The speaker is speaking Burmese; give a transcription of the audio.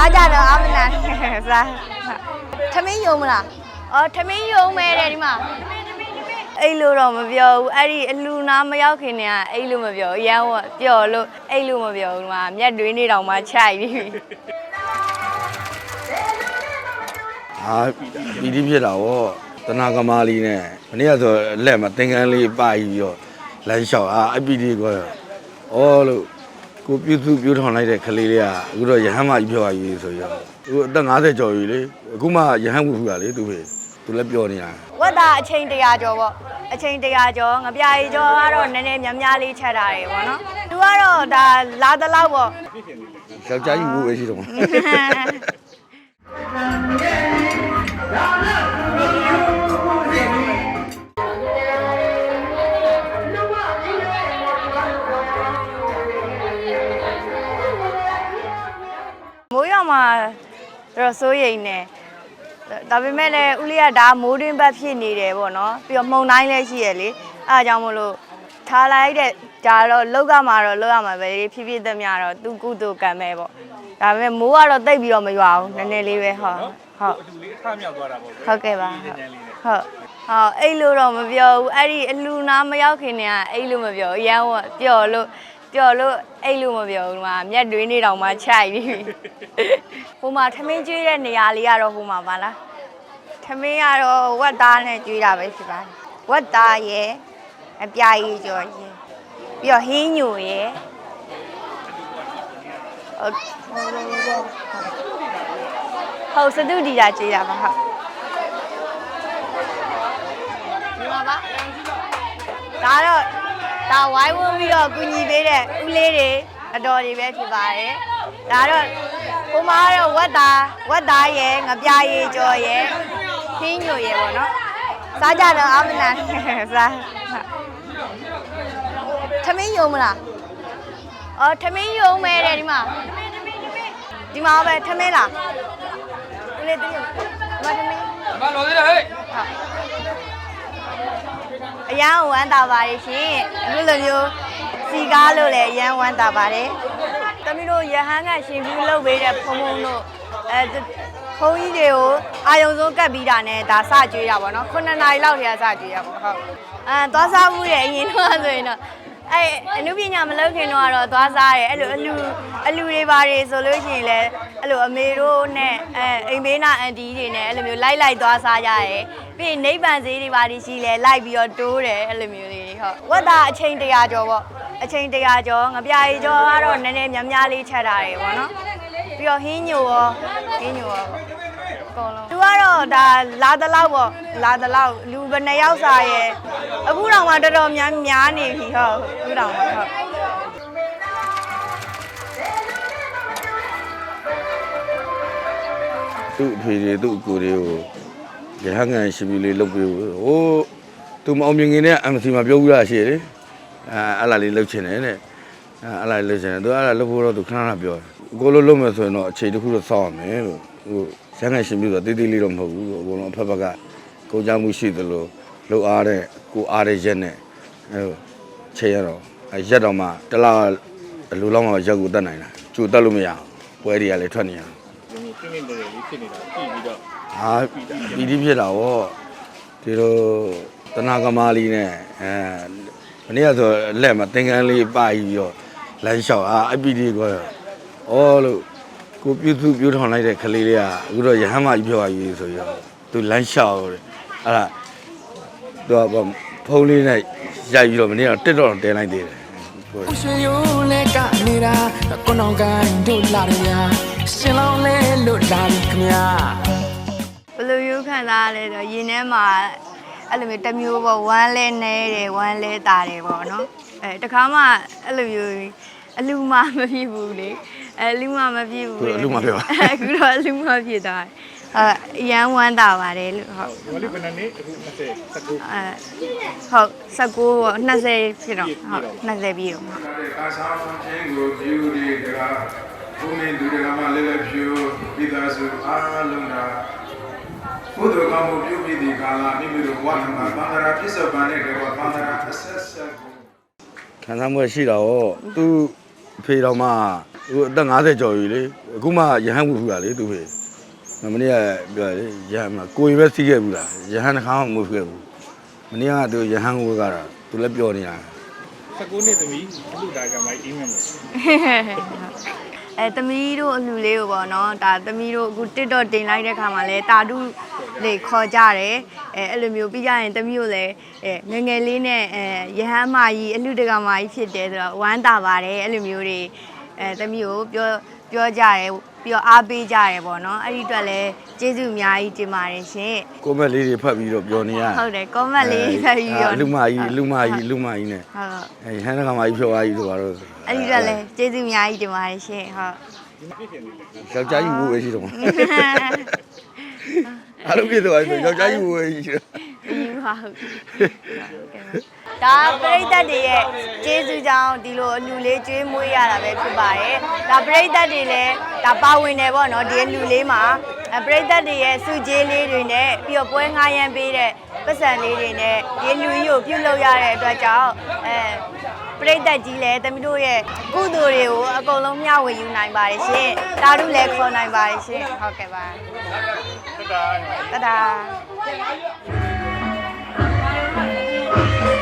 စားကြတော့အမနာစားသမင်းယုံမလားအော်သမင်းယုံမဲတယ်ဒီမှာအဲ့လိုတော့မပြောဘူးအဲ့ဒီအလူနာမရောက်ခင်တည်းကအဲ့လိုမပြောဘူးရမ်းတော့ပျော်လို့အဲ့လိုမပြောဘူးဒီမှာမျက်တွေးနေတောင်မှခြိုက်ပြီအာပီတိဖြစ်တာဗောတနာကမာလီနဲ့မနေ့ကဆိုလက်မှာသင်္ကန်းလေးပါပြီးတော့လမ်းလျှောက်အာအပီတိကောဩလို့ ကိုပြုစုပြုထောင်လိုက်တဲ့ကလေးလေးကအခုတော့ရဟန်းမကြီးပြောရည်ဆိုရောသူအသက်50ကျော်ပြီလေအခုမှရဟန်းဝူဖူတာလေသူဖေသူလည်းပြောနေတာဝက်သားအချိန်တရာကျော်ပေါ့အချိန်တရာကျော်ငပြာရီကျော်ကတော့နည်းနည်းများများလေးချက်တာတွေပေါ့နော်သူကတော့ဒါလာသလောက်ပေါ့ယောက်ျားကြီးဝူပဲရှိတော့ မှာမိုးရွာမှာတော့စိုးရိမ်နေဒါပေမဲ့လည်းဦးလေးကဒါမိုးတွင်းဘက်ဖြစ်နေတယ်ပေါ့နော်ပြီးတော့မှုန်တိုင်းလည်းရှိရလေအဲအကြောင်းမလို့ထားလိုက်တဲ့ဒါတော့လောက်ကမှာတော့လောက်ရမှာပဲလေဖြည်းဖြည်းသက်များတော့သူကုသူကံပဲပေါ့ဒါပေမဲ့မိုးကတော့တိတ်ပြီးတော့မရွာဘူးနည်းနည်းလေးပဲဟုတ်ဟုတ်အတူလေးအခမြောက်သွားတာပေါ့ဟုတ်ကဲ့ပါဟုတ်ဟုတ်ဟုတ်အဲ့လိုတော့မပြောဘူးအဲ့ဒီအလူနာမရောက်ခင်တည်းကအဲ့လိုမပြောဘူးရမ်းတော့ပျော်လို့ ပျော်လို့အဲ့လိုမပြောဘူးဒီမှာမျက်တွေးနေတောင်မှခြိုက်ပြီဟိုမှာထမင်းကျွေးတဲ့နေရာလေးကတော့ဟိုမှာပါလားထမင်းကတော့ဝက်သားနဲ့ကျွေးတာပဲဖြစ်ပါတယ်ဝက်သားရယ်အပြာရည်ကျော်ရယ်ပြီးတော့ဟင်းညိုရယ်ဟုတ်ဟုတ်စတုဒီတာကျွေးတာပါဟုတ်ဒီမှာပါဒါတော့ ဒါဝိုင်းဝန်းပြီးတော့ကူညီပေးတဲ့ဦးလေးတွေအတော်တွေပဲဖြစ်ပါတယ်ဒါတော့ကိုမကတော့ဝက်သားဝက်သားရယ်ငပြားရည်ကြော်ရယ်ခင်းညိုရယ်ပေါ့နော်စားကြတော့အမနာစားသမင်းယုံမလားအော်သမင်းယုံမဲတယ်ဒီမှာဒီမှာပဲသမင်းလားဦးလေးသမင်းမသမင်းမလောသေးတယ်ဟဲ့ အရန်ဝမ်းသာပါတယ်ရှင်အခုလိုမျိုးစီကားလို့လည်းအရန်ဝမ်းသာပါတယ်တမီးတို့ရဟန်းကရှင်ပြီးလုပ်ပေးတဲ့ဖုံဖုံတို့အဲဖုံကြီးတွေကိုအာယုံဆုံးကတ်ပြီးတာနဲ့ဒါစကြွေးတာပေါ့နော်9နာရီလောက်တည်းကစကြွေးရပေါ့ဟုတ်အဲသွားစားမှုရဲ့အရင်တော့ဆိုရင်တော့ အဲအနုပညာမလုပ်ခင်တော့ကတော့သွားစားတယ်အဲ့လိုအလူအလူတွေပါတွေဆိုလို့ရှိရင်လည်းအဲ့လိုအမေတို့နဲ့အဲအိမ်ဘေးနာအန်တီတွေနဲ့အဲ့လိုမျိုးလိုက်လိုက်သွားစားကြရတယ်ပြီးရင်နိဗ္ဗာန်ဈေးတွေပါတွေရှိလဲလိုက်ပြီးတော့တိုးတယ်အဲ့လိုမျိုးလေးတွေဟုတ်ဝက်သားအချိန်တရာကျော်ပေါ့အချိန်တရာကျော်ငပြာရီကျော်ကတော့နည်းနည်းများများလေးချက်တာတွေပေါ့နော် ပြီးတော့ဟင်းညိုရောဟင်းညိုရောပေါ့အကုန်လုံးသူကတော့ဒါလာသလောက်ပေါ့လာသလောက်လူဘယ်နှစ်ယောက်စားရဲအခုတော့မှတော်တော်များများနေပြီဟုတ်အခုတော့မှဟုတ်သူ့အဖေတွေသူ့အကိုတွေကိုရဟန်းငံရှိပြီလေးလုပ်ပေးဘူးဟိုးသူမအောင်မြင်ခင်နဲ့ MC မှာပြောဘူးလားရှိတယ်အဲအဲ့လာလေးလုပ်ချင်တယ်တဲ့အဲအဲ့လာလေးလုပ်ချင်တယ်သူအဲ့လာလုပ်ဖို့တော့သူခဏခဏပြောတယ်အ ကိုလိုလုပ်မယ်ဆိုရင်တော့အခြေတစ်ခုတော့စောင့်ရမယ်လို့ဟိုရဟန်းငံရှိပြီဆိုတော့တေးသေးလေးတော့မဟုတ်ဘူးလို့အကုန်လုံးအဖက်ဖက်ကကုန်ကြမှုရှိသလိုလှုပ်အားတဲ့ကိုအားတဲ့ရက်နဲ့အဲချေရတော့အဲရက်တော့မှတစ်လားအလိုလောက်မှရက်ကိုတတ်နိုင်တာကျူတတ်လို့မရအောင်ပွဲတွေကလည်းထွက်နေရအောင်နင်းနင်းတယ်လေးဖြစ်နေတာကြည့်ပြီးတော့အာပီတိဖြစ်တာဗောဒီလိုတနာကမာလီနဲ့အဲမနေ့ကဆိုလက်မှာသင်္ကန်းလေးပါပြီးတော့လမ်းလျှောက်အာအပီတိကော ဩလို့ကိုပြုစုပြုထောင်လိုက်တဲ့ကလေးလေးကအခုတော့ရဟန်းမကြီးပြောရည်ဆိုပြီးတော့သူလမ်းလျှောက်တယ်အဲ့ဒါသူကဖုန်းလေးနဲ့ရိုက်ပြီးတော့မနေ့ကတက်တော့တင်လိုက်သေးတယ်ကိုရွှေရုံးနဲ့ကနေတာကိုနောင်ကန်တို့လာရညာရှင်လောင်းလဲလို့လာပြီခင်ဗျာဘယ်လိုယူခံစားရလဲဆိုရင်ထဲမှာအဲ့လိုမျိုးတစ်မျိုးပေါ့ဝမ်းလဲနေတယ်ဝမ်းလဲတာတယ်ပေါ့နော်အဲတခါမှအဲ့လိုမျိုးအလူမှမဖြစ်ဘူးလေ အဲအလူမမဖြစ်ဘူးလေအခုတော့အလူမဖြစ်သွားတယ်အဲအရန်ဝမ်းတာပါတယ်လို့ဟုတ်ဒီလေးဘယ်နှစ်နှစ်အခု20 19အဲဟုတ်19ပေါ့20ဖြစ်တော့ဟုတ်20ပြည့်တော့ဟုတ်ကာဆောင်ခြင်းကိုပြုဒီကရာဘုမင်းသူတွေကမှလည်းလည်းဖြူပြီးသားစုအားလုံးကဘုဒ္ဓကောင်းမှုပြုပြီးဒီကာလမိမိတို့ဘဝမှာသံဃာပြစ္ဆုတ်ပန်တဲ့ကေဝသံဃာအဆက်ဆက်ကိုခံစားမှုရှိတာဟောသူ့အဖေတော်မှ သူအသက်50ကျော်ပြီလေအခုမှရဟန်းဝူဘူးလားလေသူဖေမနေ့ကပြောတယ်လေရဟန်းမှာကိုယ်ပဲစီးခဲ့ဘူးလားရဟန်းတစ်ခါမှမဝူခဲ့ဘူးမနေ့ကသူရဟန်းဝူကတော့သူလည်းပြောနေတာ19နှစ်သမီးအလူဒါကမိုင်းအင်းမယ်မို့အဲသမီးတို့အလှူလေးကိုပေါ့နော်ဒါသမီးတို့အခု TikTok တင်လိုက်တဲ့ခါမှာလဲတာတုလေခေါ်ကြတယ်အဲအဲ့လိုမျိုးပြီးကြရင်သမီးတို့လည်းအဲငယ်ငယ်လေးနဲ့အဲရဟန်းမကြီးအလှူတကမာကြီးဖြစ်တယ်ဆိုတော့ဝမ်းသာပါတယ်အဲ့လိုမျိုးတွေ အဲသမီးကိုပြောပြောကြတယ်ပြီးတော့အားပေးကြတယ်ပေါ့နော်အဲ့ဒီအတွက်လည်းကျေးဇူးအများကြီးတင်ပါတယ်ရှင်ကိုမက်လေးတွေဖတ်ပြီးတော့ပြောနေရဟုတ်တယ် comment လေးဖတ်ပြီးတော့လူမကြီးလူမကြီးလူမကြီးနဲ့ဟုတ်အဲဟန်တကမာကြီးဖြောသွားကြီးဆိုတော့အဲ့ဒီအတွက်လည်းကျေးဇူးအများကြီးတင်ပါတယ်ရှင်ဟုတ်ယောက်ျားကြီးဝူဝဲရှိတော့အားလုံးပြည့်သွားပြီယောက်ျားကြီးဝူဝဲရှိတော့ယူ ပါဟုတ်ဒါပရိသတ်တွေရဲ့ကျေးဇူးကြောင့်ဒီလိုအလူလေးကျွေးမွေးရတာပဲဖြစ်ပါတယ်ဒါပရိသတ်တွေလည်းဒါပါဝင်တယ်ပေါ့နော်ဒီအလူလေးမှာအပရိသတ်တွေရဲ့စုကျေးလေးတွေနဲ့ပြီးတော့ပွဲငားရမ်းပေးတဲ့ပတ်စံလေးတွေနဲ့ဒီလူကြီးကိုပြုတ်လောက်ရတဲ့အတွက်ကြောင့်အဲပရိသတ်ကြီးလည်းတမီးတို့ရဲ့ကုသိုလ်တွေကိုအကုန်လုံးမျှဝေယူနိုင်ပါတယ်ရှင်တာတို့လည်းခေါ်နိုင်ပါတယ်ရှင်ဟုတ်ကဲ့ပါတတားတဒါ Thank you.